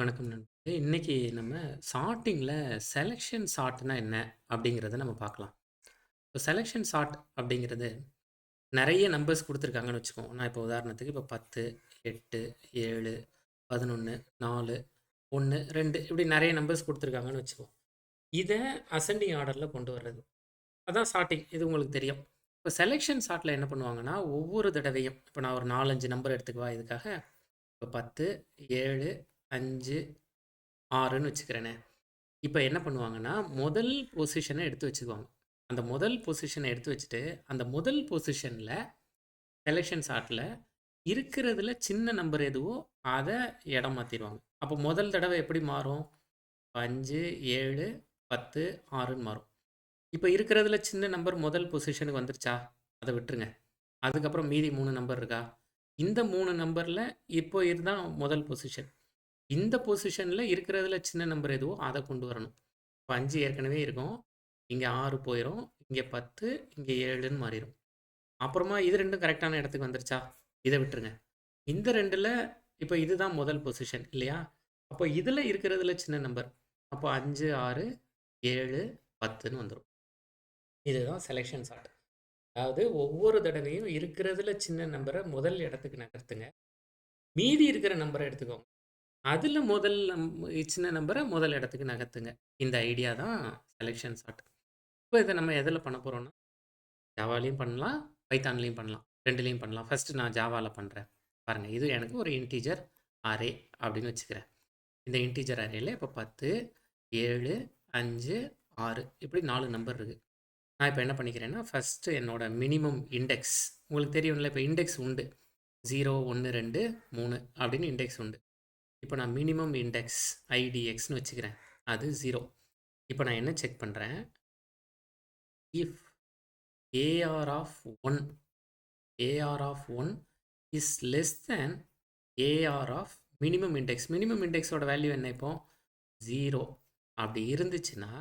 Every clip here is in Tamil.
வணக்கம் நண்பர்களே. இன்னைக்கு நம்ம சார்ட்டிங்கில் செலக்ஷன் சார்ட்னா என்ன? அப்படிங்கிறத நம்ம பார்க்கலாம். இப்போ செலெக்ஷன் சார்ட் அப்படிங்கிறது நிறைய நம்பர்ஸ் கொடுத்துருக்காங்கன்னு வச்சுக்கோங்க நான் இப்போ உதாரணத்துக்கு இப்போ 10, 8, 7, 11, 4, 1, 2 இப்படி நிறைய நம்பர்ஸ் கொடுத்துருக்காங்கன்னு வச்சுக்குவோம். இதை அசெண்டிங் ஆர்டரில் கொண்டு வர்றது. அதான் சார்ட்டிங். இது உங்களுக்கு தெரியும். இப்போ செலக்ஷன் சார்ட்டில் என்ன பண்ணுவாங்கன்னா, ஒவ்வொரு தடவையும் இப்போ நான் ஒரு 4, 5 நம்பர் எடுத்துக்குவா இதுக்காக? இப்போ 10, 7, 5, 6ன்னு வச்சுக்கிறேனே. இப்ப என்ன பண்ணுவாங்கன்னா, முதல் பொசிஷன எடுத்து வச்சுக்குவாங்க. அந்த முதல் பொசிஷன எடுத்து வச்சுட்டு, அந்த முதல் பொசிஷன்ல செலக்ஷன் சார்ட்ல இருக்கிறதுல சின்ன நம்பர் எதுவோ அத இடம் மாத்திருவாங்க. அப்போ முதல் தடவ எப்படி மாறும்? 5, 7, 10, 6ன்னு மாறும். இப்ப இருக்கிறதுல சின்ன நம்பர் முதல் பொசிஷனுக்கு வந்துருச்சா? அத விட்டுருங்க. அதுக்கப்புறம் மீதி 3 நம்பர் இருக்கா? இந்த 3 நம்பர்ல இப்போ இதுதான் முதல் பொசிஷன். இந்த பொசிஷனில் இருக்கிறதுல சின்ன நம்பர் எதுவோ அதை கொண்டு வரணும். இப்போ அஞ்சு ஏற்கனவே இருக்கும். இங்கே ஆறு போயிடும் இங்கே பத்து இங்கே ஏழுன்னு மாறிடும் அப்புறமா இது ரெண்டும் கரெக்டான இடத்துக்கு வந்துருச்சா? இதை விட்டுருங்க. இந்த ரெண்டில் இப்போ இதுதான் முதல் பொசிஷன் இல்லையா? அப்போ இதில் இருக்கிறதுல சின்ன நம்பர். அப்போ அஞ்சு ஆறு ஏழு பத்துன்னு வந்துடும் இதுதான் செலெக்ஷன் சார்ட். அதாவது ஒவ்வொரு தடவையும் இருக்கிறதுல சின்ன நம்பரை முதல் இடத்துக்கு நகர்த்துங்க. மீதி இருக்கிற நம்பரை எடுத்துக்கோங்க. அதில் முதல் நம் சின்ன நம்பர முதல் இடத்துக்கு நகர்த்துங்க. இந்த ஐடியா தான் செலக்ஷன் சார்ட். இப்போ இத நம்ம எதுல பண்ண போறோம்னா, ஜாவாலயும் பண்ணலாம், பைத்தான்லயும் பண்ணலாம். 2லயும் பண்ணலாம். ஃபஸ்ட்டு நான் ஜாவால பண்றேன். பாருங்க. இது எனக்கு ஒரு இன்டிஜர் அரே அப்படின்னு வச்சுக்கிறேன். இந்த இன்டிஜர் அரேல இப்போ 10, 7, 5, 6 இப்படி 4 நம்பர் இருக்கு. நான் இப்ப என்ன பண்ணிக்கிறேன்னா, ஃபஸ்ட்டு என்னோட மினிமம் இண்டெக்ஸ் உங்களுக்கு தெரியும்ல இப்ப இண்டெக்ஸ் உண்டு. 0, 1, 2, 3 அப்படின்னு இண்டெக்ஸ் உண்டு. இப்போ நான் மினிமம் இண்டெக்ஸ் ஐடிஎக்ஸ்னு வச்சுக்கிறேன். அது ஜீரோ இப்போ நான் என்ன செக் பண்ணுறேன் if AR of one AR of one is less than AR of minimum index. Minimum இண்டெக்ஸோட value என்ன இப்போ? ஜீரோ அப்படி இருந்துச்சுன்னா,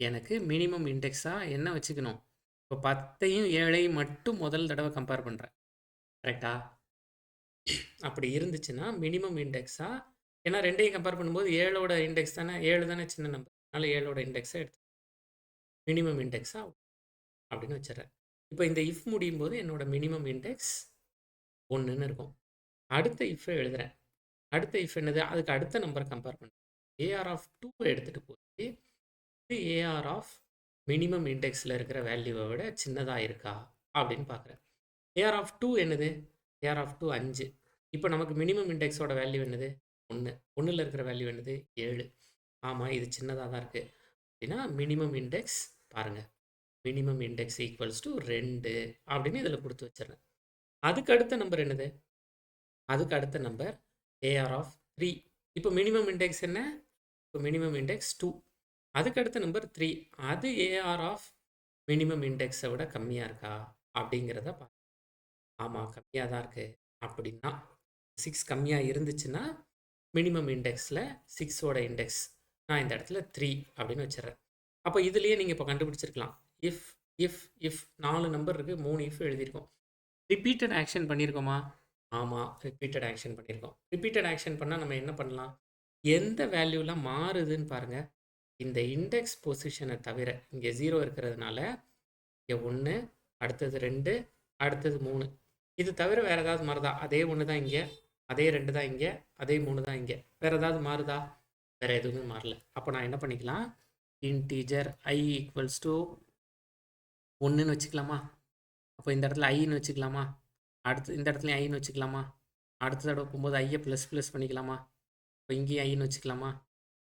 எனக்கு மினிமம் இண்டெக்ஸாக என்ன வச்சுக்கணும்? இப்போ 10யும் 7யும் மட்டும் முதல் தடவை கம்பேர் பண்ணுறேன் கரெக்ட்டா? அப்படி இருந்துச்சுன்னா, மினிமம் இண்டெக்ஸா ஏன்னா 2யும் கம்பேர் பண்ணும்போது 7ஓட இண்டெக்ஸ் தானே 7 தானே சின்ன நம்பர். அதனால 7ஓட இண்டெக்ஸ எடுத்து மினிமம் இண்டெக்ஸா அப்படின்னு வச்சுர்றேன். இப்போ இந்த இஃப் முடியும்போது என்னோட மினிமம் இண்டெக்ஸ் 1ன்னு இருக்கும். அடுத்த இஃப் எழுதுறேன். அடுத்த இஃப் என்னது? அதுக்கு அடுத்த நம்பர கம்பேர் பண்றேன். ஏஆர் ஆஃப் 2 எடுத்துட்டு போய், இது ஏஆர் ஆஃப் மினிமம் இண்டெக்ஸ்ல இருக்கிற வேல்யூவ விட சின்னதா இருக்கா? அப்படின்னு பார்க்குறேன். ஏஆர் ஆஃப் 2 என்னது? AR of 2 5. இப்போ நமக்கு மினிமம் இண்டெக்ஸோட வேல்யூ என்னது? 1. 1ல இருக்கிற வேல்யூ என்னது? ஏழு ஆமாம் இது சின்னதாக தான் இருக்குது அப்படின்னா மினிமம் இண்டெக்ஸ் பாருங்க. மினிமம் இண்டெக்ஸ் ஈக்குவல்ஸ் டூ ரெண்டு அப்படின்னு இதில் கொடுத்து வச்சிடறேன் அதுக்கு அடுத்த நம்பர் என்னது? அதுக்கு அடுத்த நம்பர் ஏஆர் ஆஃப் த்ரீ இப்போ மினிமம் இண்டெக்ஸ் என்ன? இப்போ மினிமம் இண்டெக்ஸ் டூ அதுக்கு அடுத்த நம்பர் த்ரீ அது ஏஆர் ஆஃப் மினிமம் இண்டெக்ஸை விட கம்மியாக இருக்கா? அப்படிங்கிறத பார்க்க ஆமாம் கம்மியாக தான் இருக்குது அப்படின்னா சிக்ஸ் கம்மியாக இருந்துச்சுன்னா, மினிமம் இண்டெக்ஸில் சிக்ஸோட இண்டெக்ஸ் நான் இந்த இடத்துல த்ரீ அப்படின்னு வச்சிடுறேன் அப்போ இதுலேயே நீங்கள் இப்போ கண்டுபிடிச்சிருக்கலாம். இஃப் இஃப் இஃப் நாலு நம்பர் இருக்குது மூணு இஃப் எழுதியிருக்கோம். ரிப்பீட்டட் ஆக்ஷன் பண்ணியிருக்கோமா? ஆமாம் ரிப்பீட்டட் ஆக்ஷன் பண்ணியிருக்கோம். ரிப்பீட்டட் ஆக்ஷன் பண்ணால் நம்ம என்ன பண்ணலாம்? எந்த வேல்யூலாம் மாறுதுன்னு பாருங்கள் இந்த இண்டெக்ஸ் பொசிஷனை தவிர இங்கே ஜீரோ இருக்கிறதுனால, இங்கே ஒன்று அடுத்தது ரெண்டு அடுத்தது மூணு இது தவிர வேறு ஏதாவது மாறுதா? அதே ஒன்று தான் இங்கே அதே ரெண்டு தான் இங்கே அதே மூணு தான் இங்கே வேறு ஏதாவது மாறுதா? வேறு எதுவுமே மாறல. அப்போ நான் என்ன பண்ணிக்கலாம்? இன்டீஜர் ஐ ஈக்குவல்ஸ் டூ ஒன்றுன்னு வச்சுக்கலாமா? அப்போ இந்த இடத்துல ஐன்னு வச்சுக்கலாமா? அடுத்து இந்த இடத்துலையும் ஐன்னு வச்சுக்கலாமா? அடுத்த தடவை போகும்போது ஐயை ப்ளஸ் ப்ளஸ் பண்ணிக்கலாமா? இப்போ இங்கேயும் ஐன்னு வச்சுக்கலாமா?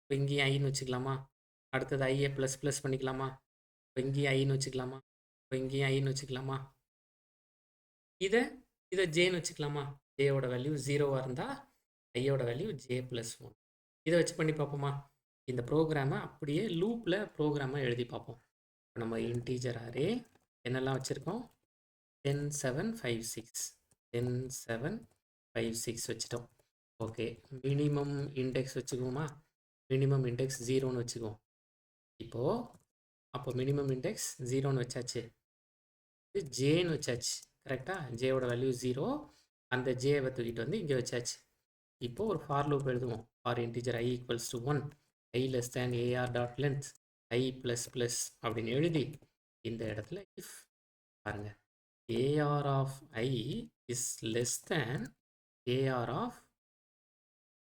இப்போ இங்கேயும் ஐன்னு வச்சுக்கலாமா? அடுத்தது ஐயை ப்ளஸ் ப்ளஸ் பண்ணிக்கலாமா? இப்போ இங்கேயும் ஐன்னு வச்சுக்கலாமா? இப்போ இங்கேயும் ஐன்னு வச்சுக்கலாமா? இதை இதை ஜேன்னு வச்சுக்கலாமா? ஜேயோட வேல்யூ ஜீரோவாக இருந்தால் ஐயோட வேல்யூ ஜே ப்ளஸ் ஒன் இதை வச்சு பண்ணி பார்ப்போமா? இந்த ப்ரோக்ராமை அப்படியே லூப்பில் ப்ரோக்ராமை எழுதி பார்ப்போம். இப்போ நம்ம இன்டீஜர் அரே என்னெல்லாம் வச்சுருக்கோம் ten seven five six ten seven five six வச்சுட்டோம். ஓகே. மினிமம் இண்டெக்ஸ் வச்சுக்குவோமா? மினிமம் இண்டெக்ஸ் ஜீரோன்னு வச்சுக்குவோம். இப்போது அப்போ மினிமம் இண்டெக்ஸ் ஜீரோன்னு வச்சாச்சு. இது ஜேன்னு வச்சாச்சு. கரெக்டாக ஜேவோட வேல்யூ ஜீரோ அந்த ஜேவை தூக்கிட்டு வந்து இங்கே வச்சாச்சு. இப்போ ஒரு ஃபார் லூப் எழுதுவோம். For integer I equals to one I less than AR dot length I plus plus அப்படின்னு எழுதி இந்த இடத்துல இஃப் பாருங்க. AR of I is less than AR of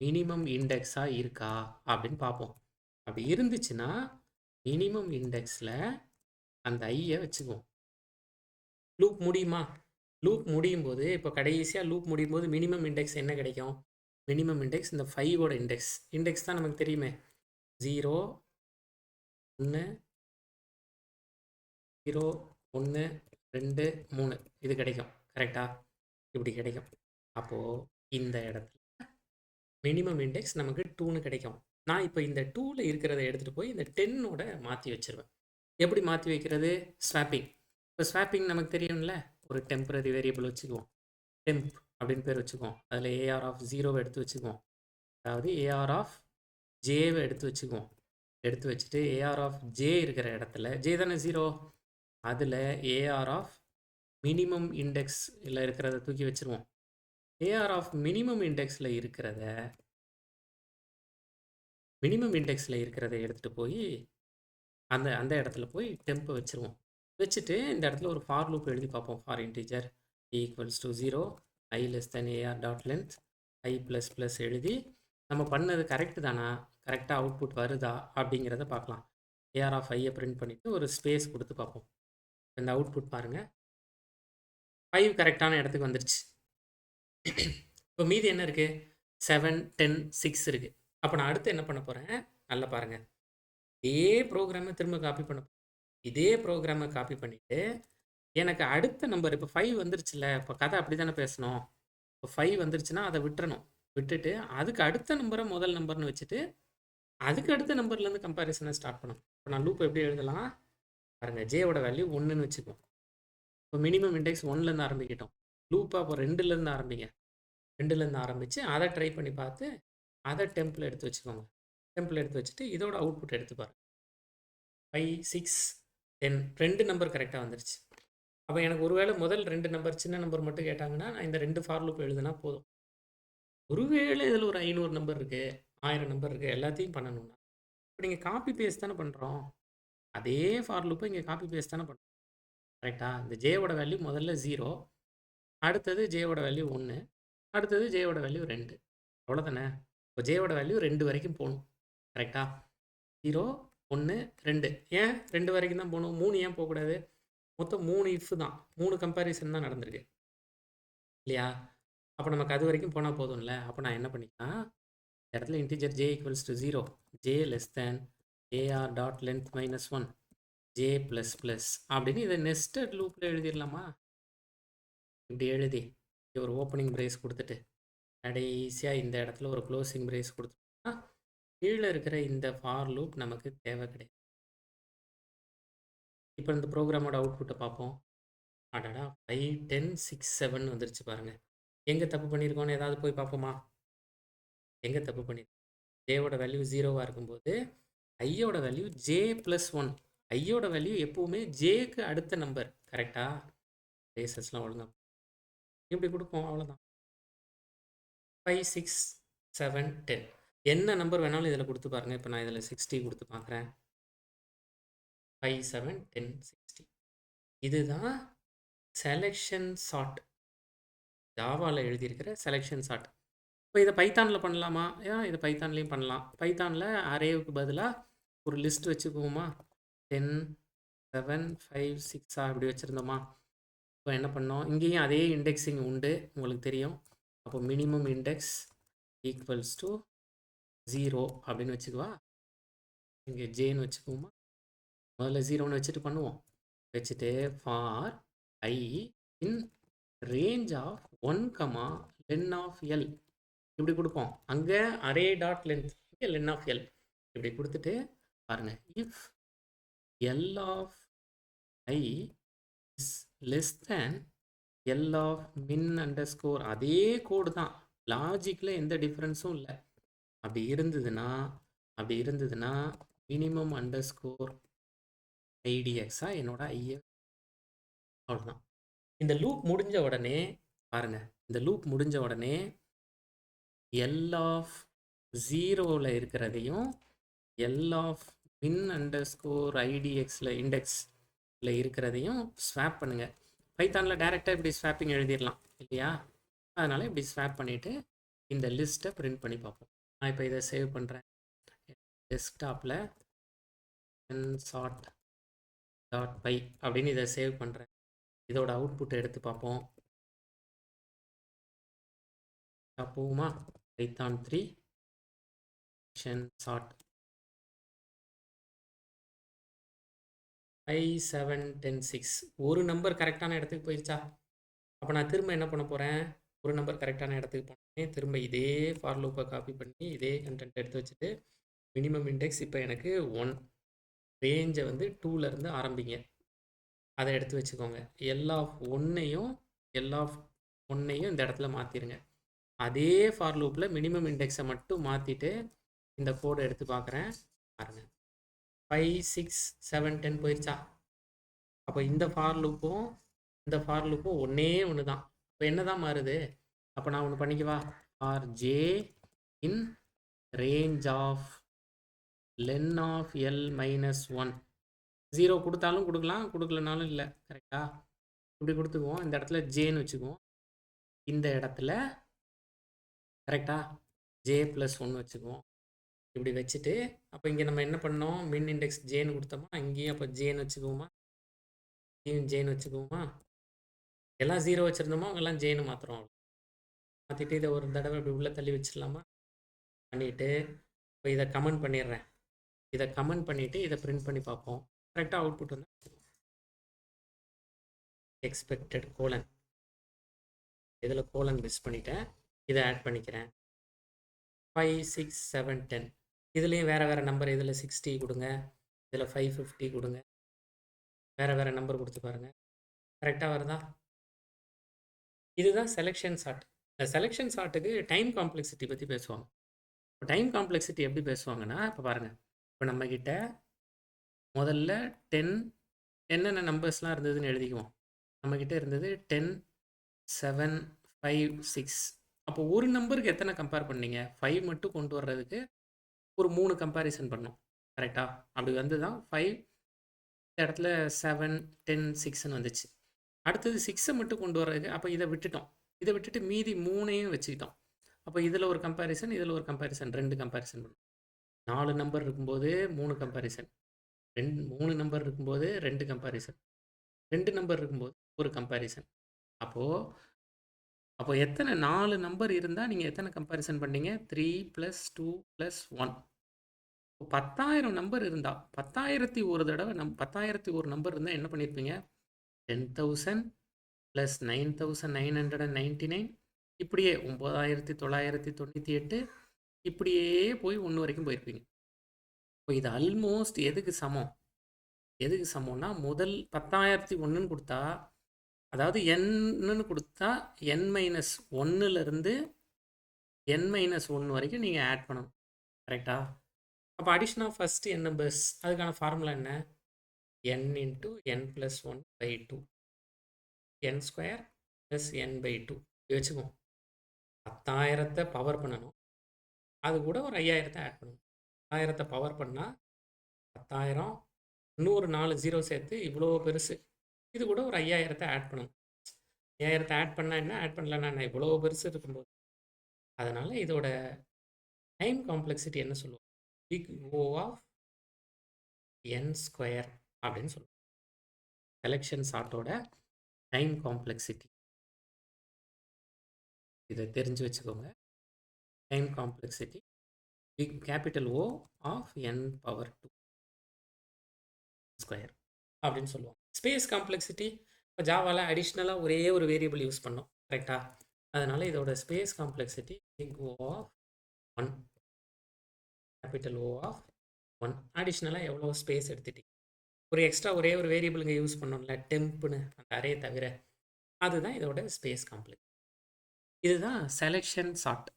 minimum இண்டெக்ஸாக இருக்கா? அப்படின்னு பார்ப்போம். அப்படி இருந்துச்சுன்னா மினிமம் இண்டெக்ஸில் அந்த ஐயை வச்சுக்குவோம். லூப் முடியுமா? லூப் முடியும் போது இப்போ கடைசியாக லூப் முடியும் போது மினிமம் இண்டெக்ஸ் என்ன கிடைக்கும்? மினிமம் இண்டெக்ஸ் இந்த ஃபைவோட இண்டெக்ஸ் இண்டெக்ஸ் தான் நமக்கு தெரியுமே. ஜீரோ ஒன்று ஜீரோ ஒன்று ரெண்டு மூணு. இது கிடைக்கும். கரெக்டா இப்படி கிடைக்கும். அப்போது இந்த இடத்துல மினிமம் இண்டெக்ஸ் நமக்கு டூன்னு கிடைக்கும். நான் இப்போ இந்த டூவில் இருக்கிறத எடுத்துகிட்டு போய் இந்த டென்னோட மாற்றி வச்சிருவேன். எப்படி மாற்றி வைக்கிறது? ஸ்வாப்பிங் இப்போ ஸ்வாப்பிங் நமக்கு தெரியும்ல? ஒரு டெம்பரரி வேரியபிள் வச்சுக்குவோம். டெம்ப் அப்படின்னு பேர் வச்சுக்குவோம். அதில் ஏஆர் ஆஃப் ஜீரோவை எடுத்து வச்சுக்குவோம். அதாவது ஏஆர் ஆஃப் ஜேவை எடுத்து வச்சுக்குவோம். எடுத்து வச்சுட்டு ஏஆர் ஆஃப் ஜே இருக்கிற இடத்துல ஜே தானே ஜீரோ அதில் ஏஆர் ஆஃப் மினிமம் இண்டெக்ஸ் இல்லை இருக்கிறத தூக்கி வச்சுருவோம். ஏஆர் ஆஃப் மினிமம் இண்டெக்ஸில் இருக்கிறத மினிமம் இண்டெக்ஸில் இருக்கிறத எடுத்துகிட்டு போய் அந்த அந்த இடத்துல போய் டெம்பை வச்சுருவோம். வச்சுட்டு இந்த இடத்துல ஒரு ஃபார் லூப் எழுதி பார்ப்போம். For integer equals to zero I less than AR dot length I plus plus எழுதி நம்ம பண்ணது கரெக்டு தானா? கரெக்டாக அவுட்புட் வருதா? அப்படிங்கிறத பார்க்கலாம். ஏஆர் ஆஃப் ஐயை பிரிண்ட் பண்ணிவிட்டு ஒரு ஸ்பேஸ் கொடுத்து பார்ப்போம். இந்த அவுட்புட் பாருங்கள் ஃபைவ் கரெக்டான இடத்துக்கு வந்துருச்சு. இப்போ மீதி என்ன இருக்குது செவன் டென் சிக்ஸ் இருக்குது அப்போ நான் அடுத்து என்ன பண்ண போகிறேன் நல்லா பாருங்கள் இதே ப்ரோக்ராமை திரும்ப காப்பி பண்ண இதே ப்ரோக்ராமை காப்பி பண்ணிவிட்டு எனக்கு அடுத்த நம்பர் இப்போ ஃபைவ் வந்துருச்சுல்ல இப்போ கதை அப்படி தானே பேசணும்? இப்போ ஃபைவ் வந்துருச்சுன்னா அதை விட்டுறணும். விட்டுட்டு அதுக்கு அடுத்த நம்பரை முதல் நம்பர்னு வச்சுட்டு அதுக்கு அடுத்த நம்பர்லேருந்து கம்பேரிசனை ஸ்டார்ட் பண்ணணும். இப்போ நான் லூப் எப்படி எழுதலாம்? பாருங்கள் ஜேவோட வேல்யூ ஒன்றுன்னு வச்சுக்கோம் இப்போ மினிமம் இண்டெக்ஸ் ஒன்லேருந்து ஆரம்பிக்கிட்டோம். லூப்பாக அப்போ ரெண்டுலேருந்து ஆரம்பிங்க. ரெண்டுலேருந்து ஆரம்பித்து அதை ட்ரை பண்ணி பார்த்து அதை டெம்பிள் எடுத்து வச்சுக்கோங்க. டெம்பிள் எடுத்து வச்சுட்டு இதோட அவுட்புட் எடுத்து பாருங்கள் ஃபைவ் சிக்ஸ் தென் ரெண்டு நம்பர் கரெக்டாக வந்துருச்சு. அப்போ எனக்கு ஒருவேளை முதல் ரெண்டு நம்பர் சின்ன நம்பர் மட்டும் கேட்டாங்கன்னா நான் இந்த ரெண்டு ஃபார் லூப் எழுதுனா போதும். ஒருவேளை இதில் ஒரு ஐநூறு நம்பர் இருக்குது ஆயிரம் நம்பர் இருக்குது எல்லாத்தையும் பண்ணணும்னா. இப்போ நீங்கள் காப்பி பேஸ்ட் தானே பண்ணுறோம் அதே ஃபார் லூப்பை இங்கே காப்பி பேஸ்ட் தானே பண்ணுறோம் கரெக்டாக இந்த ஜேவோட வேல்யூ முதல்ல ஜீரோ அடுத்தது ஜேவோட வேல்யூ ஒன்று அடுத்தது ஜேவோட வேல்யூ ரெண்டு. அவ்வளோதானே இப்போ ஜேவோட வேல்யூ ரெண்டு வரைக்கும் போகணும். கரெக்டாக ஜீரோ ஒன்று ரெண்டு. ஏன்? ரெண்டு வரைக்கும் தான் போகணும். மூணு ஏன் போகக்கூடாது? மொத்தம் மூணு இஃப் தான். மூணு கம்பேரிசன் தான் நடந்திருக்கு. இல்லையா? அப்போ நமக்கு அது வரைக்கும் போனால் போதும்ல. அப்போ நான் என்ன பண்ணிக்கலாம் இந்த இடத்துல integer J equals to zero J less than AR dot length minus one J plus plus அப்படின்னு இதை நெஸ்டட் லூப்பில் எழுதிடலாமா இப்படி எழுதி ஒரு ஓப்பனிங் ப்ரைஸ் கொடுத்துட்டு கடைசியாக இந்த இடத்துல ஒரு க்ளோசிங் ப்ரைஸ் கொடுத்தோம்னா கீழே இருக்கிற இந்த ஃபார் லூப் நமக்கு தேவை கிடையாது. இப்போ இந்த ப்ரோக்ராமோட அவுட்புட்டை பார்ப்போம் அடடா! ஃபைவ் டென் சிக்ஸ் செவன் வந்துருச்சு பாருங்கள் எங்கே தப்பு பண்ணியிருக்கோன்னு ஏதாவது போய் பார்ப்போமா எங்கே தப்பு பண்ணியிருக்கோம் ஜேவோட வேல்யூ ஜீரோவாக இருக்கும்போது ஐயோட வேல்யூ ஜே ப்ளஸ் ஒன் ஐயோட வேல்யூ எப்போவுமே ஜேக்கு அடுத்த நம்பர் கரெக்டாக ரேசஸ்லாம் ஒழுங்காக இப்படி கொடுப்போம். அவ்வளோதான் ஃபைவ் சிக்ஸ் செவன் டென் என்ன நம்பர் வேணாலும் இதில் கொடுத்து பாருங்கள் இப்போ நான் இதில் சிக்ஸ்டி கொடுத்து பார்க்குறேன். ஃபைவ் செவன் டென் சிக்ஸ்டி இதுதான் செலெக்ஷன் சார்ட் ஜாவாவில் எழுதியிருக்கிற செலெக்ஷன் சார்ட் இப்போ இதை பைத்தானில் பண்ணலாமா? ஏன் இதை பைத்தான்லேயும் பண்ணலாம். பைத்தானில் அரேவுக்கு பதிலாக ஒரு லிஸ்ட் வச்சுக்குவோமா? டென் செவன் ஃபைவ் சிக்ஸா இப்படி வச்சுருந்தோமா? இப்போ என்ன பண்ணோம்? இங்கேயும் அதே இண்டெக்ஸிங் உண்டு. உங்களுக்கு தெரியும். அப்போ minimum index equals to zero அப்படின்னு வச்சுக்குவா. இங்கே ஜேன்னு வச்சுக்குவோமா. முதல்ல ஜீரோன்னு வச்சுட்டு பண்ணுவோம். வச்சுட்டு for i in range of one comma len of l இப்படி கொடுப்போம். அங்கே அரே டாட் லென்த் இங்கே லென் ஆஃப் எல் இப்படி கொடுத்துட்டு பாருங்கள் if L of I is less than L of min underscore அதே கோடு தான். லாஜிக்கில் எந்த டிஃப்ரென்ஸும் இல்லை. அப்படி இருந்ததுன்னா அப்படி இருந்ததுன்னா மினிமம் அண்டர் ஸ்கோர் ஐடிஎக்ஸாக என்னோட ஐய அவ்வளோதான் இந்த லூப் முடிஞ்ச உடனே பாருங்க இந்த லூப் முடிஞ்ச உடனே எல் ஆஃப் ஜீரோவில் இருக்கிறதையும் L of min underscore ஐடிஎக்ஸில் இண்டெக்ஸில் இருக்கிறதையும் ஸ்வாப் பண்ணுங்கள் பைத்தானில் டேரெக்டாக இப்படி ஸ்வாப்பிங் எழுதிடலாம் இல்லையா? அதனால் இப்படி ஸ்வாப் பண்ணிவிட்டு இந்த லிஸ்ட்டை பிரிண்ட் பண்ணி பார்ப்போம். நான் இப்போ இதை சேவ் பண்ணுறேன் டெஸ்க்டாப்பில் சாட் டாட் பை அப்படின்னு இதை சேவ் பண்ணுறேன் இதோட அவுட்புட்டை எடுத்து பார்ப்போம். போகுமா? பைத்தான் த்ரீ சாட் ஃபைவ் செவன் டென் சிக்ஸ் ஒரு நம்பர் கரெக்டான இடத்துக்கு போயிடுச்சா அப்போ நான் திரும்ப என்ன பண்ண போகிறேன் ஒரு நம்பர் கரெக்டான இடத்துக்கு போனேன் திரும்ப இதே ஃபார் லூப்பை காப்பி பண்ணி இதே கண்டென்ட் எடுத்து வச்சுட்டு மினிமம் இண்டெக்ஸ் இப்போ எனக்கு ஒன் ரேஞ்சை வந்து டூலேருந்து ஆரம்பிங்க. அதை எடுத்து வச்சுக்கோங்க. எல்லா ஒன்னையும் எல்லா ஒன்னையும் இந்த இடத்துல மாற்றிடுங்க அதே ஃபார் லூப்பில் மினிமம் இண்டெக்ஸை மட்டும் மாற்றிட்டு இந்த கோடை எடுத்து பார்க்குறேன் பாருங்க. ஃபைவ் சிக்ஸ் செவன் டென் போயிடுச்சா அப்போ இந்த ஃபார் லூப்பும் இந்த ஃபார் லூப்பும் ஒன்றே ஒன்று தான் இப்போ என்ன தான் மாறுது? அப்போ நான் ஒன்று பண்ணிக்கவா or J in range of len of L minus one zero கொடுத்தாலும் கொடுக்கலாம் கொடுக்கலனாலும் இல்லை. கரெக்டா இப்படி கொடுத்துக்குவோம். இந்த இடத்துல ஜேன்னு வச்சுக்குவோம். இந்த இடத்துல கரெக்டா ஜே ப்ளஸ் ஒன்று வச்சுக்குவோம். இப்படி வச்சுட்டு அப்போ இங்கே நம்ம என்ன பண்ணோம்? மின் இண்டெக்ஸ் ஜேன்னு கொடுத்தோமா? அங்கேயும் அப்போ ஜேன்னு வச்சுக்குவோமா? இங்கேயும் ஜேன்னு வச்சுக்குவோமா? எல்லாம் ஜீரோ வச்சுருந்தோமோ அவங்கெல்லாம் ஜேன்னு மாற்றுறோம் மாற்றிட்டு இதை ஒரு தடவை இப்படி உள்ளே தள்ளி வச்சிடலாமா? பண்ணிவிட்டு இப்போ இதை கமெண்ட் பண்ணிடுறேன். இதை கமெண்ட் பண்ணிவிட்டு இதை பிரிண்ட் பண்ணி பார்ப்போம். கரெக்டாக அவுட்புட் வந்து? எக்ஸ்பெக்டட் கோலன் இதில் கோலன் மிஸ் பண்ணிட்டேன். இதை ஆட் பண்ணிக்கிறேன். ஃபைவ் சிக்ஸ் செவன் டென் இதுலேயும் வேறு வேறு நம்பர் இதில் சிக்ஸ்டி கொடுங்க. இதில் ஃபைவ் ஃபிஃப்டி கொடுங்க. வேறு வேறு நம்பர் கொடுத்து பாருங்கள் கரெக்டாக வருதா? இதுதான் செலெக்ஷன் சார்ட் இந்த செலெக்ஷன் சார்ட்டுக்கு டைம் காம்ப்ளெக்சிட்டி பற்றி பேசுவாங்க. இப்போ டைம் காம்ப்ளெக்சிட்டி எப்படி பேசுவாங்கன்னா இப்போ பாருங்கள் இப்போ நம்மக்கிட்ட முதல்ல டென் என்னென்ன நம்பர்ஸ்லாம் இருந்ததுன்னு எழுதிக்குவோம். நம்மக்கிட்ட இருந்தது டென் செவன் ஃபைவ் சிக்ஸ் அப்போ ஒரு நம்பருக்கு எத்தனை கம்பேர் பண்ணீங்க? ஃபைவ் மட்டும் கொண்டு வர்றதுக்கு ஒரு மூணு கம்பேரிசன் பண்ணோம். கரெக்டாக அப்படி வந்து தான் ஃபைவ் இந்த இடத்துல செவன் டென் சிக்ஸ்ன்னு வந்துச்சு. அடுத்தது சிக்ஸை மட்டும் கொண்டு வர்றதுக்கு அப்போ இதை விட்டுட்டோம். இதை விட்டுட்டு மீதி மூணையும் வச்சுக்கிட்டோம். அப்போ இதில் ஒரு கம்பேரிசன் இதில் ஒரு கம்பேரிசன் ரெண்டு கம்பேரிசன் பண்ணோம். நாலு நம்பர் இருக்கும்போது மூணு கம்பேரிசன் ரெண்டு மூணு நம்பர் இருக்கும்போது ரெண்டு கம்பேரிசன் ரெண்டு நம்பர் இருக்கும்போது ஒரு கம்பேரிசன் அப்போது அப்போ எத்தனை நாலு நம்பர் இருந்தால் நீங்கள் எத்தனை கம்பேரிசன் பண்ணீங்க? Three plus two plus one இப்போ பத்தாயிரம் நம்பர் இருந்தால் பத்தாயிரத்தி ஒரு தடவை நம் பத்தாயிரத்தி ஒரு நம்பர் இருந்தால் என்ன பண்ணியிருப்பீங்க ten thousand plus nine thousand nine hundred and ninety nine இப்படியே ஒம்பதாயிரத்தி தொள்ளாயிரத்தி தொண்ணூற்றி எட்டு இப்படியே போய் ஒன்று வரைக்கும் போயிருப்பீங்க. இப்போ இது ஆல்மோஸ்ட் எதுக்கு சமம்? எதுக்கு சமம்னா முதல் பத்தாயிரத்தி ஒன்றுன்னு கொடுத்தா அதாவது என்னன்னு கொடுத்தா என் மைனஸ் ஒன்றுலேருந்து என் மைனஸ் ஒன்று வரைக்கும் நீங்கள் ஆட் பண்ணணும். கரெக்டா அப்போ அடிஷ்னல் ஃபஸ்ட்டு என் நம்பர்ஸ் அதுக்கான ஃபார்முலா என்ன? N into N plus one by two N square plus N by two வச்சுக்குவோம். பத்தாயிரத்தை பவர் பண்ணணும். அது கூட ஒரு ஐயாயிரத்தை ஆட் பண்ணணும். பத்தாயிரத்தை பவர் பண்ணால் பத்தாயிரம் இன்னொரு நாலு ஜீரோ சேர்த்து இவ்வளோ பெருசு. இது கூட ஒரு ஐயாயிரத்தை ஆட் பண்ணணும். ஐயாயிரத்தை ஆட் பண்ணால் என்ன? ஆட் பண்ணலன்னா என்ன? இவ்வளோ பெருசு இருக்கும்போது. அதனால் இதோட டைம் காம்ப்ளெக்சிட்டி என்ன சொல்லுவோம்? Big O of N square அப்படின்னு சொல்லுவோம் செலெக்ஷன் சார்ட்டோட டைம் காம்ப்ளெக்சிட்டி இதை தெரிஞ்சு வச்சுக்கோங்க. Time complexity big capital O of N power two square அப்படின்னு சொல்லுவோம் ஸ்பேஸ் காம்ப்ளெக்சிட்டி இப்போ ஜாவால் அடிஷ்னலாக ஒரே ஒரு வேரியபிள் யூஸ் பண்ணோம். கரெக்டாக அதனால் இதோட space complexity big O of one capital O of one அடிஷ்னலாக எவ்வளோ ஸ்பேஸ் எடுத்துட்டீங்க. ஒரு எக்ஸ்ட்ரா ஒரே ஒரு வேரியபிளுங்க யூஸ் பண்ணோம்ல டெம்ப்னு அந்த அரே தவிர அதுதான் இதோட ஸ்பேஸ் காம்ப்ளெக்ஸ் இதுதான் செலெக்ஷன் சார்ட்